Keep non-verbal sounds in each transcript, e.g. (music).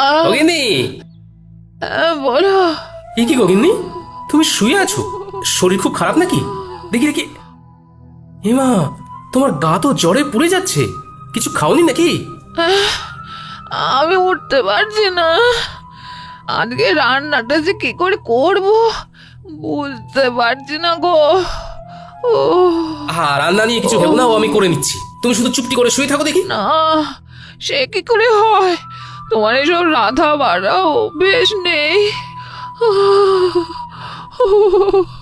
আহ, বলো। কি কি গগিন্নি তুমি শুয়ে আছো? শরীর খুব খারাপ নাকি? দেখি দেখি। হেমা তোমার গা তো জ্বরে পুড়ে যাচ্ছে। কিছু খাওনি নাকি? আমি উঠতে পারছি না। আজকে রান্নাটা যে কি করে করব বুঝতে পারছি না গো। ও হ্যাঁ রান্না নিয়ে কিছু ভেবো না ও আমি করে নিচ্ছি। তুমি শুধু চুপটি করে শুয়ে থাকো দেখি। না সে কি করে হয়? তোমার এসব রাধা বাড়া অভ্যেস নেই।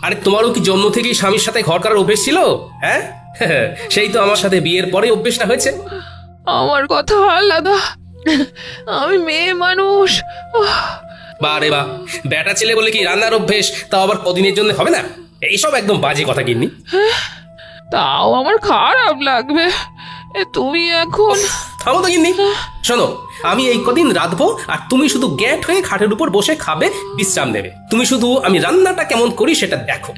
আরে তোমারও কি জন্ম থেকেই স্বামীর সাথে ঘর করার অভ্যেস ছিল? হ্যাঁ? (laughs) সেই তো আমার সাথে বিয়ের পরে অভ্যেসটা হয়েছে। আমার কথা আলাদা। আমি মেয়ে মানুষ। বা রে বা বেটা ছেলে বলে কি রান্নার অভ্যেস তাও আবার কদিনের জন্য হবে না? এইসব একদম বাজে কথা কিনি তাও আমার খারাপ লাগবে। এ তুমি এখন থামো তো গিন্নি। শোনো, আমি এই কদিন রাঁধবো আর তুমি শুধু গ্যাট হয়ে খাটের উপর বসে খাবে, বিশ্রাম নেবে। তুমি শুধু আমি রান্নাটা কেমন করি সেটা দেখো।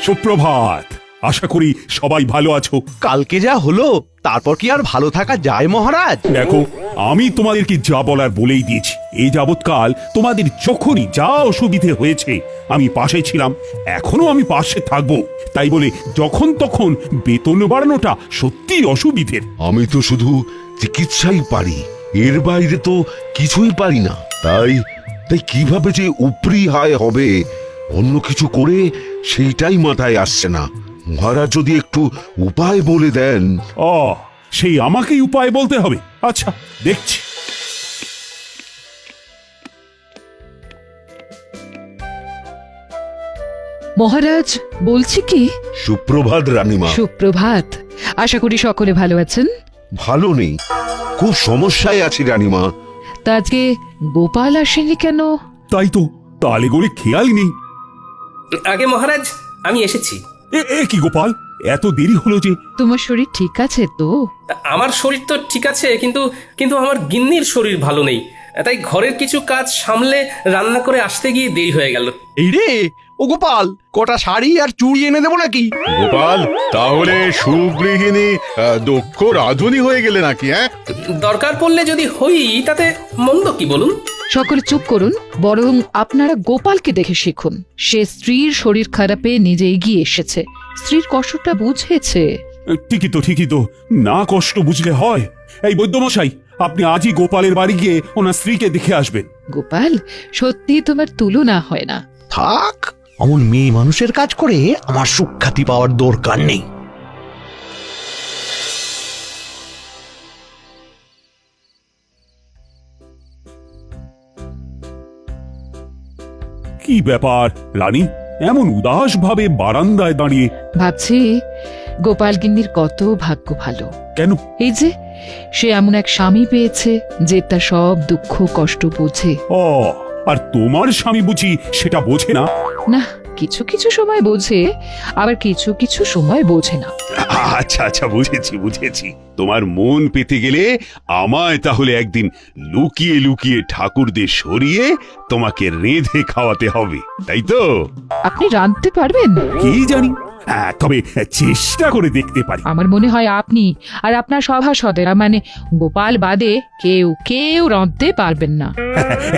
সুপ্রভাত। আশা করি সবাই ভালো আছো। কালকে যা হলো তারপর কি আর ভালো থাকা যায় মহারাজ? দেখো আমি তোমাদেরকে যা বলার বলেই দিয়েছি। এই যাবৎকাল তোমাদের যখনই যা অসুবিধে হয়েছে আমি পাশে ছিলাম এখনও আমি পাশে থাকব। তাই বলে যখন তখন বেতন বাড়ানোটা সত্যি অসুবিধের। আমি তো শুধু চিকিৎসাই পারি এর বাইরে তো কিছুই পারি না। তাই তাই কীভাবে যে উপরি হায় হবে অন্য কিছু করে সেইটাই মাথায় আসছে না। মহারাজ যদি একটু উপায় বলে দেন। অ সেই আমাকেই উপায় বলতে হবে। আচ্ছা দেখছি। মহারাজ বলছি কি? সুপ্রভাত রানীমা। সুপ্রভাত। আশা করি সকলে ভালো আছেন? ভালো নেই। খুব সমস্যায় আছি রানীমা। তা আজকে গোপাল আসেনি কেন? তাই তো তালে গড়ে খেয়াল নেই। আগে মহারাজ আমি এসেছি। এ এ কি গোপাল? এত দেরি হলো যে তোমার শরীর ঠিক আছে তো? আমার শরীর তো ঠিক আছে কিন্তু কিন্তু আমার গিন্নির শরীর ভালো নেই। তাই ঘরের কিছু কাজ সামলে রান্না করে আসতে গিয়ে দেরি হয়ে গেল। এই রে ও গোপাল কটা শাড়ি আর চুড়ি এনে দেবো নাকি? গোপাল তাহলে সুগৃহিণী আহ, দক্ষ রাধুনি হয়ে গেলে নাকি হ্যাঁ? দরকার পড়লে যদি হই তাতে মন্দ কি বলুন? সকলে চুপ করুন বরং আপনারা গোপালকে দেখে শিখুন। সে স্ত্রীর শরীর খারাপে নিজে এগিয়ে এসেছে। স্ত্রীর কষ্টটা বুঝেছে। ঠিকই তো ঠিকই তো। না কষ্ট বুঝলে হয়। এই বৈদ্যমশাই আপনি আজই গোপালের বাড়ি গিয়ে ওনার স্ত্রীকে দেখে আসবেন। গোপাল সত্যি তোমার তুলনা হয় না। থাক অমন মেয়ে মানুষের কাজ করে আমার সুখ্যাতি পাওয়ার দরকার নেই। কি ব্যাপার রানী? এমন উদাস ভাবে বারান্দায় দাঁড়িয়ে। ভাবছি গোপাল গিন্নির কত ভাগ্য ভালো। কেন? এই যে সে এমন এক স্বামী পেয়েছে যে তার সব দুঃখ কষ্ট বোঝে। ও আর তোমার স্বামী বুঝি সেটা বোঝে না? না কিছু কিছু সময় বোঝে আবার কিছু কিছু সময় বোঝে না। আচ্ছা আচ্ছা বুঝেছি বুঝেছি। তোমার মন পেতে গেলে আমায় তাহলে একদিন লুকিয়ে লুকিয়ে ঠাকুরদের সরিয়ে তোমাকে রেঁধে খাওয়াতে হবে তাই তো? আপনি রাঁধতে পারবেন? কি জানি হ্যাঁ, তবে চেষ্টা করে দেখতে পারি। আমার মনে হয় আপনি আর আপনার সভাসদেরা মানে গোপাল বাদে কেউ কেউ রাঁধতে পারবেন না।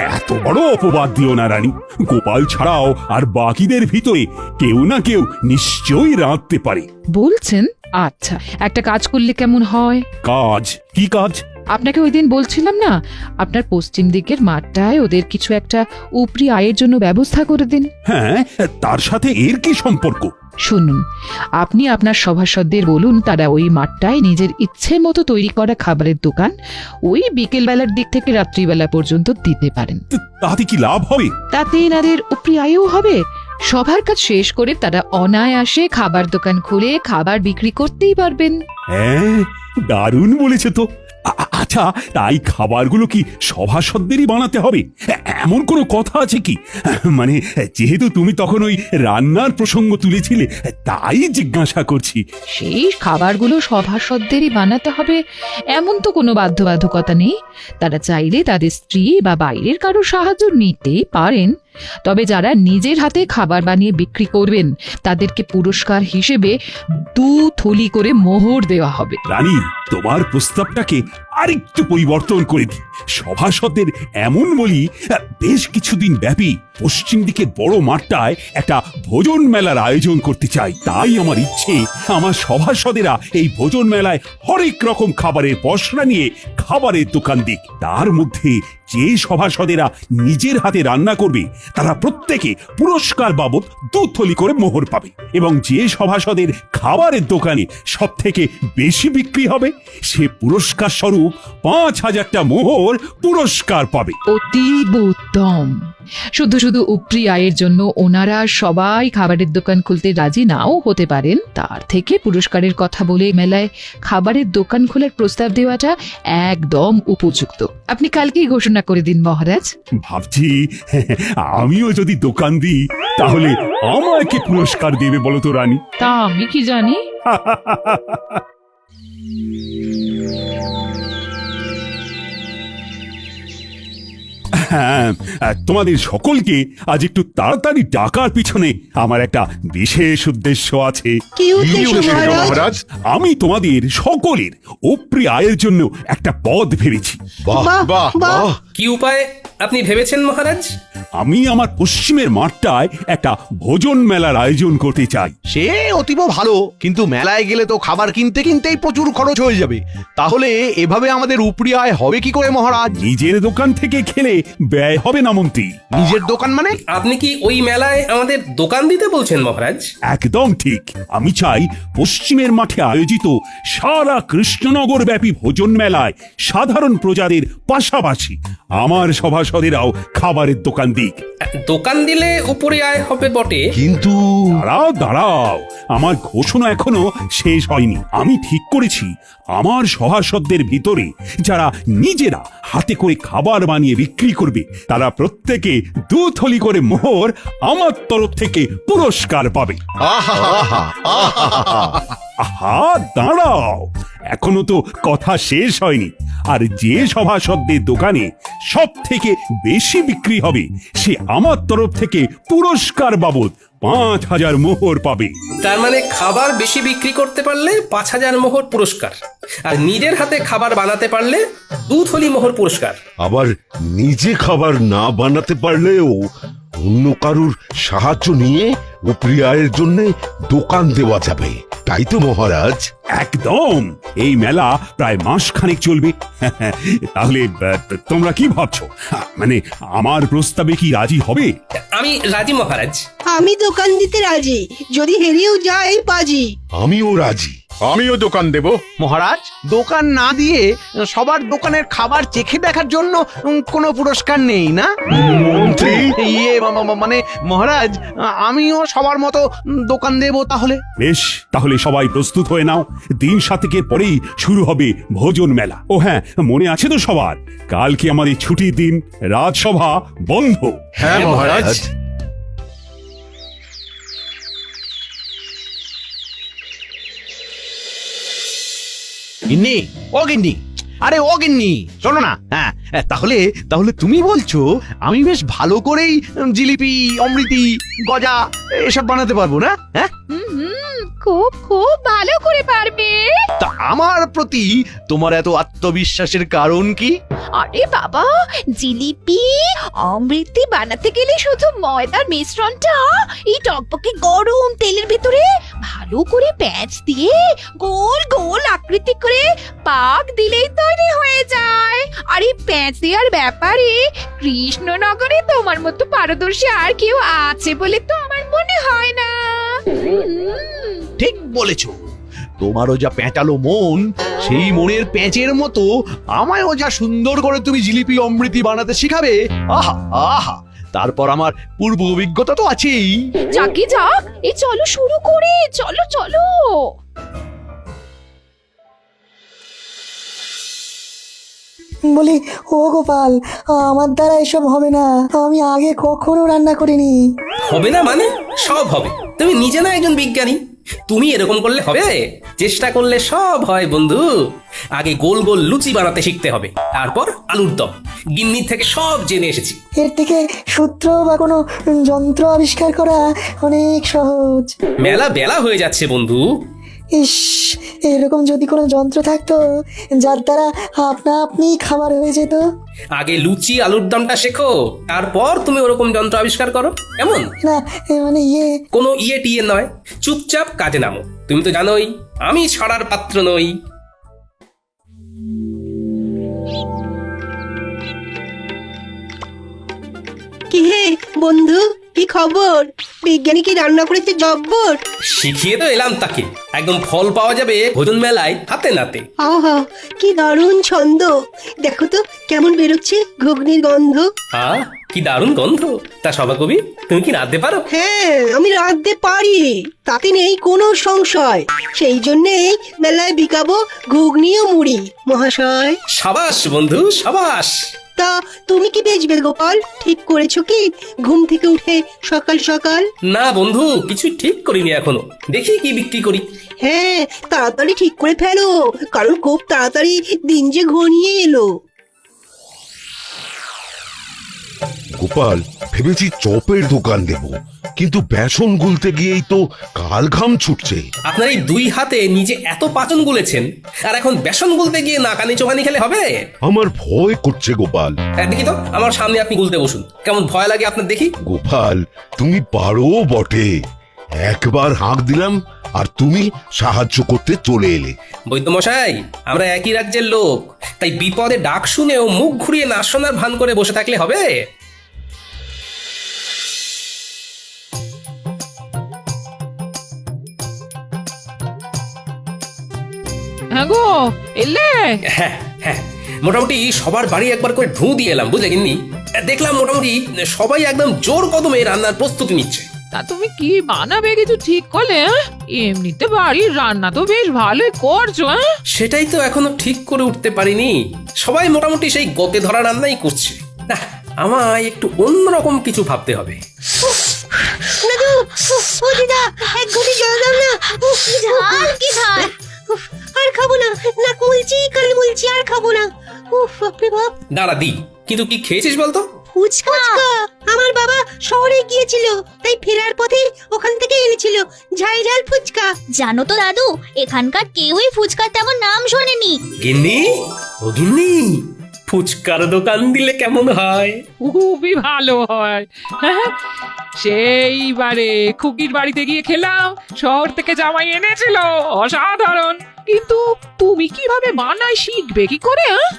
এত বড় অপবাদ দিও না রানী। গোপাল ছাড়াও আর বাকিদের ভিতরে কেউ না কেউ নিশ্চয়ই রাঁধতে পারে। বলছেন? আচ্ছা একটা কাজ করলে কেমন হয়? কাজ? কি কাজ? আপনাকে ওই দিন বলছিলাম না আপনার পশ্চিম দিকের মাঠটায় ওদের কিছু একটা উপরি আয়ের জন্য ব্যবস্থা করে দিন। হ্যাঁ তার সাথে এর কি সম্পর্ক? শুনুন আপনি আপনার সভাসদদের বলুন তারা ওই মাঠটায় নিজের ইচ্ছে মতো তৈরি করা খাবারের দোকান ওই বিকেলবেলার দিক থেকে রাত্রিবেলা পর্যন্ত দিতে পারেন। তাতে কি লাভ হবে? তাতে এনাদের উপরি আয়ও হবে। সবার কাজ শেষ করে তারা অনায়াসে খাবার দোকান খুলে খাবার বিক্রি করতেই পারবেন। হ্যাঁ দারুণ বলেছে তো। আচ্ছা তাই খাবারগুলো কি সভাসদেরই বানাতে হবে? এমন কোনো কথা আছে কি? মানে যেহেতু তুমি তখন ওই রান্নার প্রসঙ্গ তুলেছিলে, তাই জিজ্ঞাসা করছি। সেই খাবারগুলো সভাসদেরই বানাতে হবে, এমন তো কোনো বাধ্যবাধকতা নেই। তারা চাইলে তাদের স্ত্রী বা বাইরের কারও সাহায্য নিতেই পারেন। তবে যারা নিজের হাতে খাবার বানিয়ে বিক্রি করবেন, তাদেরকে পুরস্কার হিসেবে দু থলি করে মোহর দেওয়া হবে। রানী, তোমার প্রস্তাবটাকে আরেকটু পরিবর্তন করে দিই। সভাসদের এমন বলি, বেশ কিছুদিন ব্যাপী পশ্চিম দিকের বড় মাঠটায় একটা ভোজন মেলার আয়োজন করতে চাই। তাই আমার ইচ্ছে, আমার সভাসদেরা এই ভোজন মেলায় হরেক রকম খাবারের পসরা নিয়ে খাবারের দোকান দিক। তার মধ্যে যে সভাসদেরা নিজের হাতে রান্না করবে, তারা প্রত্যেকে পুরস্কার বাবদ দুথলি করে মোহর পাবে এবং যে সভাসদের খাবারের দোকানে সব থেকে বেশি বিক্রি হবে, সে পুরস্কার স্বরূপ পাঁচ হাজারটা মোহর পুরস্কার পাবে। অতীব উত্তম। শুধু শুধু উপরি আয়ের জন্য ওনারা সবাই খাবারের দোকান খুলতে রাজি নাও হতে পারেন। তার থেকে পুরস্কারের কথা বলে মেলায় খাবারের দোকান খোলার প্রস্তাব দেওয়াটা একদম উপযুক্ত। আপনি কালকেই ঘোষণা করে দিন মহারাজ। ভাবছি আমিও যদি দোকান দিই তাহলে আমাকে পুরস্কার দেবে বলো তো রানী। তা আমি কি জানি? (laughs) হ্যাঁ তোমাদের সকলকে আজ একটু তাড়াতাড়ি ডাকার পিছনে আমার একটা বিশেষ উদ্দেশ্য আছে। কি উদ্দেশ্য মহারাজ? আমি তোমাদের সকলের উপরি আয়ের জন্য একটা পদ ভেবেছি। বাহ। বাহ। কি উপায় আপনি ভেবেছেন মহারাজ? আমি আমার পশ্চিমের মাঠটায় একটা ভোজন মেলার আয়োজন করতে চাই। সে অতীব ভালো কিন্তু মেলায় গেলে তো খাবার কিনতে কিনতেই প্রচুর খরচ হয়ে যাবে। তাহলে এভাবে আমাদের উপরি আয় হবে কি করে মহারাজ? নিজের দোকান থেকে খেলে ব্যয় হবে না মন্ত্রী। নিজের দোকান মানে? আপনি কি ওই মেলায় আমাদের দোকান দিতে বলছেন মহারাজ? একদম ঠিক। আমি চাই পশ্চিমের মাঠে আয়োজিত সারা কৃষ্ণনগর ব্যাপী ভোজন মেলায় সাধারণ প্রজাদের পাশাপাশি আমার সভাসদেরাও খাবারের দোকান দিক। দোকান দিলে উপরে আয় হবে বটে। কিন্তু দাঁড়াও দাঁড়াও। আমার ঘোষণা এখনও শেষ হয়নি। আমি ঠিক করেছি। আমার সভাসদদের ভিতরে যারা নিজেরা হাতে করে খাবার বানিয়ে বিক্রি করবে তারা প্রত্যেকে দু থলি করে মোহর আমার তরফ থেকে পুরস্কার পাবে। আহা দাঁড়াও। এখনও তো কথা শেষ হয়নি। আর যে সভাসদদের দোকানে সব থেকে বেশি বিক্রি হবে সে আমার তরফ থেকে পুরস্কার বাবদ পাঁচ হাজার মোহর পাবে। তার মানে খাবার বেশি বিক্রি করতে পারলে পাঁচ হাজার মোহর পুরস্কার। আর নিজের হাতে খাবার বানাতে পারলে দু থলি মোহর পুরস্কার। আবার নিজে খাবার না বানাতে পারলেও অন্য কারুর সাহায্য নিয়ে উপরি প্রিয়ায়ের জন্য দোকান দেওয়া যাবে। তাই তো মহারাজ। একদম। এই মেলা প্রায় মাস খানেক চলবে। (laughs) তাহলে আহ, তোমরা কি ভাবছ? মানে আমার প্রস্তাবে কি রাজি হবে? আমি রাজি মহারাজ। আমি দোকান দিতে রাজি। যদি হেরেও যাই বাজি। আমিও রাজি। আমিও দোকান দেব। মহারাজ দোকান না দিয়ে সবার দোকানের খাবার চেখে দেখার জন্য উম, কোনো পুরস্কার নেই না? মন্ত্রী? ইয়ে মা- মা- মানে মহারাজ আমিও সবার মতো দোকান দেব তাহলে। বেশ তাহলে সবাই প্রস্তুত হয়ে নাও। দিন সাতেকের পরেই শুরু হবে ভোজন মেলা। ও হ্যাঁ মনে আছে তো সবার? কালকে আমাদের ছুটির দিন? রাজসভা বন্ধ। হ্যাঁ মহারাজ। গিন্নি, ও গিন্নি, আরে ও গিন্নি, শোনো না হ্যাঁ তাহলে তাহলে তুমি বলছো, আমি বেশ ভালো করেই জিলিপি, অমৃতি, গজা এসব বানাতে পারব না হ্যাঁ? খুব খুব ভালো করে পারবে। আমার প্রতি তোমার এত আত্মবিশ্বাসের কারণ কি? আরে বাবা জিলিপি অমৃতি বানাতে গেলে শুধু ময়দার মিশ্রণটা এই টকবকে গরম তেলের ভিতরে ভালো করে প্যাঁচ দিয়ে গোল গোল আকৃতি করে পাক দিলেই তৈরি হয়ে যায়। আরে প্যাঁচ দেওয়ার ব্যাপারে কৃষ্ণনগরে তোমার মতো পারদর্শী আর কেউ আছে বলে তো আমার মনে হয় না। ঠিক বলেছ। তোমারও যা প্যাঁচালো মন সেই মনের প্যাঁচের মতো আমায়ও যা সুন্দর করে তুমি জিলিপি অমৃতি বানাতে শিখাবে। আহা আহা তারপর আমার পূর্ব অভিজ্ঞতা তো আছেই। যাকে যাক এ চলো শুরু করে চলো চলো। বলি ও গোপাল আমার দ্বারা এসব হবে না। আমি আগে কখনো রান্না করিনি। হবে না মানে? সব হবে। তুমি নিজে না একজন বিজ্ঞানী। তুমি এরকম করলে হবে? চেষ্টা করলে সব হয় বন্ধু। আগে গোল গোল লুচি বানাতে শিখতে হবে। তারপর আলুর দম। গিন্নি থেকে সব জেনে এসেছি। এর থেকে সূত্র বা কোনো যন্ত্র আবিষ্কার করা অনেক সহজ। মেলা বেলা হয়ে যাচ্ছে বন্ধু। ইস এরকম যদি কোনো যন্ত্র থাকতো যার দ্বারা আপনা আপনি খাবার হয়ে যেত। আগে লুচি আলুর দমটা শেখো তারপর তুমি ওরকম যন্ত্র আবিষ্কার করো। কেমন? না এ মানে ইয়ে। কোনো ইয়ে টিয়ে নয় চুপচাপ কাজে নামো। তুমি তো জানোই আমি ছড়ার পাত্র নই। কি হে বন্ধু? কি খবর? বিজ্ঞানী কি রান্না করেছে জব্বর? শিখিয়ে তো এলাম তাকে। একদম ফল পাওয়া যাবে ভোজন মেলায় হাতে নাতে। আহা কি দারুণ ছন্দ। দেখো তো কেমন বেরোচ্ছে ঘুগনির গন্ধ। হ্যাঁ কি দারুণ গন্ধ। তা সবা কবি তুমি কি নাচতে পারো? হ্যাঁ আমি রাঁধতে পারি। তাতে নেই কোনো সংশয়। সেই জন্যেই মেলায় বিকাবো ঘুগনি ও মুড়ি। মহাশয়। সাবাস বন্ধু সাবাস। তা তুমি কি বেচবে গোপাল? ঠিক করেছ কি? ঘুম থেকে উঠে সকাল সকাল? না বন্ধু কিছু ঠিক করিনি এখনও। দেখি কি বিক্রি করি। হ্যাঁ তাড়াতাড়ি ঠিক করে ফেলো কারণ খুব তাড়াতাড়ি দিন যে ঘনিয়ে এলো। গোপাল ভেবেছি চপের দোকান দেব। কিন্তু বেসন গুলতে গিয়েই তো কাল ঘাম ছুটছে। আপনার এই দুই হাতে নিজে এত পাচন গুলেছেন আর এখন বেসন গুলতে গিয়ে নাকানি চোখানি খেলে হবে? আমার ভয় করছে গোপাল। হ্যাঁ, দেখি তো আমার সামনে আপনি গুলতে বসুন। কেমন ভয় লাগে আপনার দেখি? গোপাল তুমি পারো বটে। একবার হাঁক দিলাম আর তুমি সাহায্য করতে চলে এলে। বৈদ্যমশাই আমরা একই রাজ্যের লোক তাই বিপদে ডাক শুনেও মুখ ঘুরিয়ে না শোনার ভান করে বসে থাকলে হবে? গো এলে? হ্যাঁ হ্যাঁ মোটামুটি সবার বাড়ি একবার করে ঢু দিয়ে এলাম বুঝলে গিন্নি? দেখলাম মোটামুটি সবাই একদম জোর কদমে রান্নার প্রস্তুতি নিচ্ছে। তা তুমি কি বানাবে কিছু ঠিক করলে হ্যাঁ? এমনিতে বাড়ির রান্না তো বেশ ভালোই করছ হ্যাঁ? সেটাই তো এখনও ঠিক করে উঠতে পারিনি। সবাই মোটামুটি সেই গতে ধরা রান্নাই করছে। আমায় একটু অন্যরকম কিছু ভাবতে হবে। দাদু ও দিদা এক ঘটি জল দাও না। ঝাল কি ঝাল। উফ, আর খাব না। না মুলছি কাল মুলছি আর খাব না। উফ বাপরে বাপ। দাঁড়া দি। কিন্তু কি খেয়েছিস বলতো? ফুচকা। আমার বাবা শহরে গিয়েছিল তাই ফেরার পথে ওখান থেকে এনেছিল ঝাল ঝাল ফুচকা। জানো তো দাদু এখানকার কেউই ফুচকার তেমন নাম শোনেনি। গিন্নি ও গিন্নি ফুচকার দোকান দিলে কেমন হয়? খুবই ভালো হয়। হ্যাঁ? সেইবারে খুকির বাড়িতে গিয়ে খেলাম শহর থেকে জামাই এনেছিল অসাধারণ। কিন্তু তুমি কীভাবে বানাই শিখবে কি করে হ্যাঁ?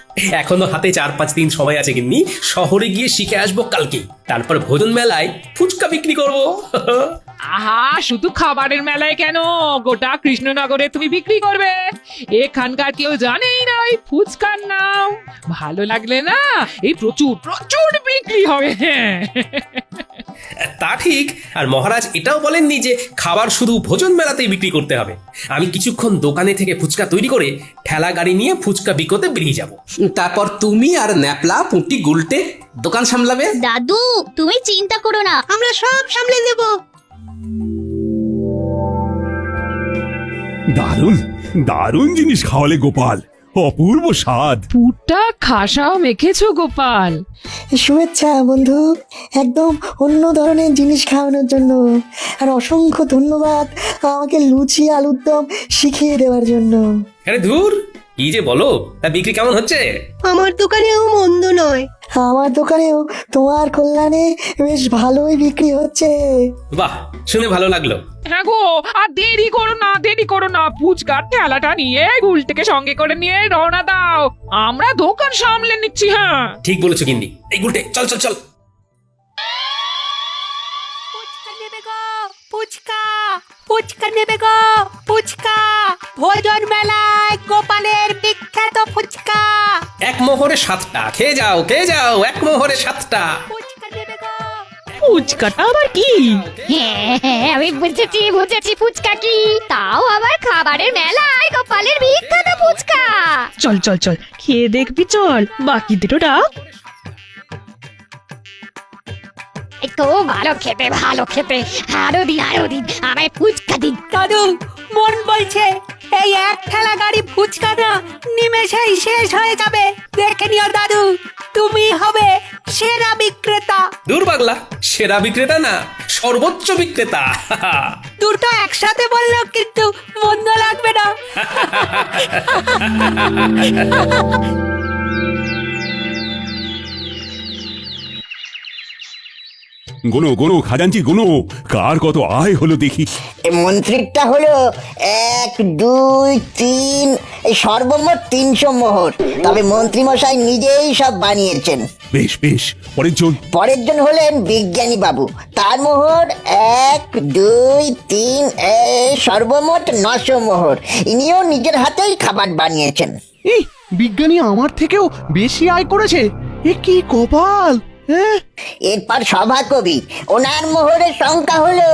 এখনও হাতে চার পাঁচ দিন সময় আছে গিন্নি শহরে গিয়ে শিখে আসব কালকে তারপর ভোজন মেলায় ফুচকা বিক্রি করব। আহা শুধু খাবারের মেলায় কেন? গোটা কৃষ্ণনগরে তুমি বিক্রি করবে। এখানকার কেউ জানেই না ওই ফুচকার নাম। ভালো লাগলে না এই প্রচুর প্রচুর বিক্রি হবে। হ্যাঁ তা ঠিক আর মহারাজ এটাও বলেননি যে খাবার শুধু ভোজন মেলাতেই বিক্রি করতে হবে। আমি কিছুক্ষণ দোকানে থেকে ফুচকা তৈরি করে ঠেলা গাড়ি নিয়ে ফুচকা বিকোতে বেরিয়ে যাব। তারপর তুমি আর ন্যাপলা পুঁটি গুলটে দোকান সামলাবে? দাদু তুমি চিন্তা করো না। আমরা সব সামলে দেব দারুণ দারুণ জিনিস খাওয়ালে গোপাল। অপূর্ব স্বাদ। পুরটা খাসাও মেখেছো গোপাল। শুভেচ্ছা বন্ধু। একদম অন্য ধরনের জিনিস খাওয়ানোর জন্য। আর অসংখ্য ধন্যবাদ আমাকে লুচি আলুর দম শিখিয়ে দেওয়ার জন্য। আরে ধুর! কি যে বলো? তা বিক্রি কেমন হচ্ছে? আমার দোকানেও মন্দ নয়। আমার দোকানেও তোমার কল্যাণে বেশ ভালোই বিক্রি হচ্ছে। বাহ শুনে ভালো লাগল। হ্যাঁ গো আর দেরি করো না দেরি করো না। ফুচকার ঠেলাটা নিয়ে গুলটিকে সঙ্গে করে নিয়ে রওনা দাও। আমরা দোকান সামলে নিচ্ছি হ্যাঁ। ঠিক বলেছ গিন্নি। এই গুলটে চল চল চল। ফুচকা নেবে গো ফুচকা ফুচকা নেবে গো ফুচকা ভোজন মেলায় গোপালের বিখ্যাত ফুচকা। এক মোহরে সাতটা খেয়ে যাও খেয়ে যাও এক মোহরে সাতটা। ফুচকা নেবে গো। ফুচকাটা আবার কি? হ্যাঁ হ্যাঁ আমি বুঝেছি বুঝেছি ফুচকা কি? তাও আবার খাবারের মেলায় গোপালের বিখ্যাত ফুচকা। চল চল চল খেয়ে দেখবি চল বাকিদেরও ডাক। এই তো ভালো খেতে ভালো খেতে। আরও দিন আরও দিন আমায় ফুচকা দিন। দাদু মন বলছে এই এক ঠেলা গাড়ি ফুচকাটা নিমেষেই শেষ হয়ে যাবে। দেখে নিও দাদু তুমি হবে সেরা বিক্রেতা। দূর পাগলা সেরা বিক্রেতা না সর্বোচ্চ বিক্রেতা। দুটো একসাথে বলল কিন্তু মন্দ লাগবে না। (laughs) গোনো গোনো খাজাঞ্চি গোনো। কার কত আয় হলো দেখি। মন্ত্রীরটা হলো এক দুই তিন এই সর্বমোট তিনশো মোহর। তবে মন্ত্রী মশাই নিজেই সব বানিয়েছেন। বেশ বেশ পরের জন পরের জন হলেন বিজ্ঞানী বাবু। তার মোহর এক দুই তিন এই সর্বমোট নশো মোহর। ইনিও নিজের হাতেই খাবার বানিয়েছেন। এই বিজ্ঞানী আমার থেকেও বেশি আয় করেছে। এ কি কপাল! এরপর সভা কবি ওনার মোহরের সংখ্যা হলো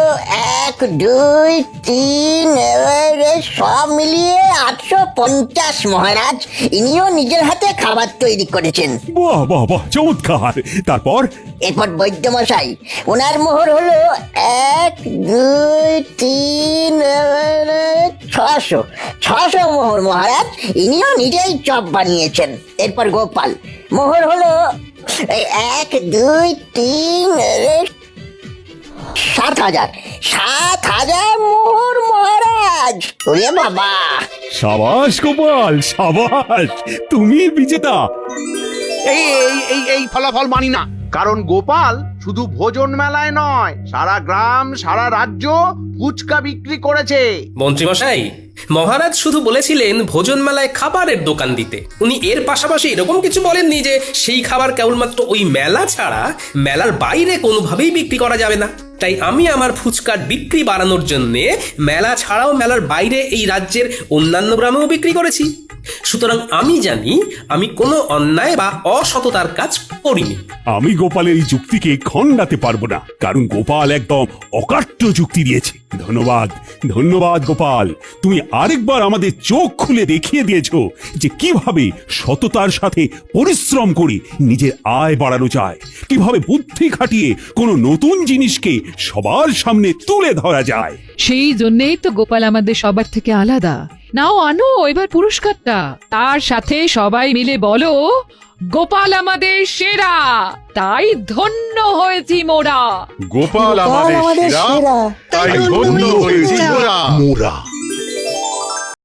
এক দুই তিন সব মিলিয়ে আটশো পঞ্চাশ মহারাজ। ইনিও নিজের হাতে খাবার তৈরি করেছেন। বাহ বাহ বাহ চমৎকার। তারপর? এরপর বৈদ্যমশাই ওনার মোহর হলো এক দুই তিন ছশো। ছশো মোহর মহারাজ ইনিও নিজেই চপ বানিয়েছেন। এরপর গোপাল মোহর হলো এক দুই তিন সাত হাজার। সাত হাজার মোহর মহারাজ। ওরে বাবা। সাবাস গোপাল সাবাস। তুমি বিজেতা। এই এই এই এই ফলাফল মানি না। কারণ গোপাল শুধু ভোজন মেলায় নয় সারা গ্রাম সারা রাজ্য ফুচকা বিক্রি করেছে। মন্ত্রীমশাই মহারাজ শুধু বলেছিলেন ভোজন মেলায় খাবারের দোকান দিতে। উনি এর পাশাপাশি এরকম কিছু বলেননি যে, সেই খাবার কেবলমাত্র ওই মেলা ছাড়া মেলার বাইরে কোনোভাবেই বিক্রি করা যাবে না। তাই আমি আমার ফুচকার বিক্রি বাড়ানোর জন্য মেলা ছাড়াও মেলার বাইরে এই রাজ্যের অন্যান্য গ্রামেও বিক্রি করেছি। সুতরাং আমি জানি আমি কোনো অন্যায় বা অসততার কাজ করিনি। আমি গোপালের এই যুক্তিকে খণ্ডাতে পারব না, কারণ গোপাল একদম অকাট্য যুক্তি দিয়েছে। ধন্যবাদ ধন্যবাদ গোপাল। তুমি আরেকবার আমাদের চোখ খুলে দেখিয়ে দিয়েছ যে কীভাবে সততার সাথে পরিশ্রম করে নিজের আয় বাড়ানো যায়। কীভাবে বুদ্ধি খাটিয়ে কোনো নতুন জিনিসকে সবার সামনে তুলে ধরা যায়। সেই জন্যেই তো গোপাল আমাদের সবার থেকে আলাদা। নাও আনো এবার পুরস্কারটা। তার সাথে সবাই মিলে বলো গোপাল আমাদের সেরা তাই ধন্য হয়েছি মোরা। গোপাল আমাদের সেরা তাই ধন্য হয়েছি মোরা। মোরা।